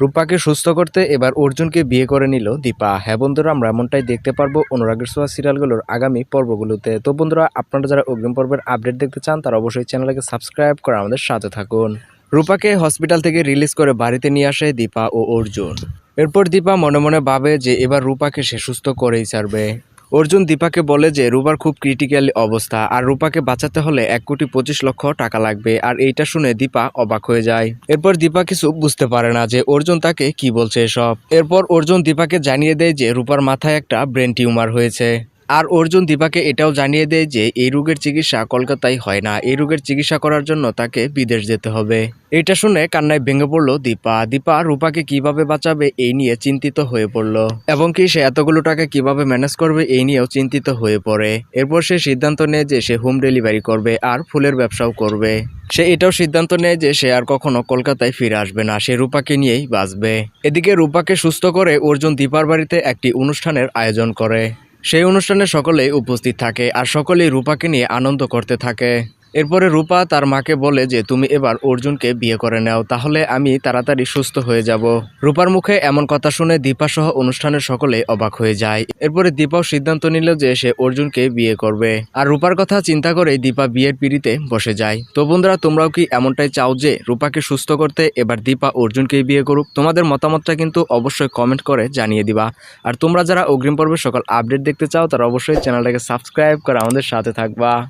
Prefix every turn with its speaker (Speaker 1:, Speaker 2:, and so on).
Speaker 1: রূপাকে সুস্থ করতে এবার অর্জুনকে বিয়ে করে নিল দীপা। হ্যাঁ বন্ধুরা, আমরা এমনটাই দেখতে পারব অনুরাগের সোয়া সিরিয়ালগুলোর আগামী পর্বগুলোতে। তো বন্ধুরা, আপনারা যারা অগ্রিম পর্বের আপডেট দেখতে চান, তারা অবশ্যই চ্যানেলকে সাবস্ক্রাইব করে আমাদের সাথে থাকুন। রূপাকে হসপিটাল থেকে রিলিজ করে বাড়িতে নিয়ে আসে দীপা ও অর্জুন। এরপর দীপা মনে মনে ভাবে যে এবার রূপাকে সে সুস্থ করেই ছাড়বে। অর্জুন দীপাকে বলে যে রূপার খুব ক্রিটিক্যাল অবস্থা। আর রূপাকে বাঁচাতে হলে এক কোটি পঁচিশ লক্ষ টাকা লাগবে। আর এইটা শুনে দীপা অবাক হয়ে যায়। এরপর দীপা কিছু বুঝতে পারে না যে, অর্জুন তাকে কি বলছে এসব। এরপর অর্জুন দীপাকে জানিয়ে দেয় যে, রূপার মাথায় একটা ব্রেন টিউমার হয়েছে। আর অর্জুন দীপাকে এটাও জানিয়ে দেয় যে, এই রোগের চিকিৎসা কলকাতায় হয় না। এই রোগের চিকিৎসা করার জন্য তাকে বিদেশ যেতে হবে। এটা শুনে কান্নায় ভেঙে পড়ল দীপা। দীপা রূপাকে কীভাবে বাঁচাবে এই নিয়ে চিন্তিত হয়ে পড়ল। এবং কি সে এতগুলো টাকা কীভাবে ম্যানেজ করবে এই নিয়েও চিন্তিত হয়ে পড়ে। এরপর সে সিদ্ধান্ত নেয় যে সে হোম ডেলিভারি করবে আর ফুলের ব্যবসাও করবে। সে এটাও সিদ্ধান্ত নেয় যে সে আর কখনো কলকাতায় ফিরে আসবে না। সে রূপাকে নিয়েই বাঁচবে। এদিকে রূপাকে সুস্থ করে অর্জুন দীপার বাড়িতে একটি অনুষ্ঠানের আয়োজন করে। সেই অনুষ্ঠানে সকলেই উপস্থিত থাকে আর সকলেই রূপাকে নিয়ে আনন্দ করতে থাকে। এরপরে রূপা তার মাকে বলে যে, তুমি এবার অর্জুনকে বিয়ে করে নাও, তাহলে আমি তাড়াতাড়ি সুস্থ হয়ে যাব। রূপার মুখে এমন কথা শুনে দীপা সহ অনুষ্ঠানের সকলে অবাক হয়ে যায়। এরপরে দীপাও সিদ্ধান্ত নিল যে সে অর্জুনকে বিয়ে করবে। আর রূপার কথা চিন্তা করে দীপা বিয়ের পিড়িতে বসে যায়। তো বন্ধুরা, তোমরাও কি এমনটাই চাও যে, রূপাকে সুস্থ করতে এবার দীপা অর্জুনকেই বিয়ে করুক? তোমাদের মতামতটা কিন্তু অবশ্যই কমেন্ট করে জানিয়ে দিবা। আর তোমরা যারা অগ্রিম পর্বের সকল আপডেট দেখতে চাও, তারা অবশ্যই চ্যানেলটাকে সাবস্ক্রাইব করে আমাদের সাথে থাকবা।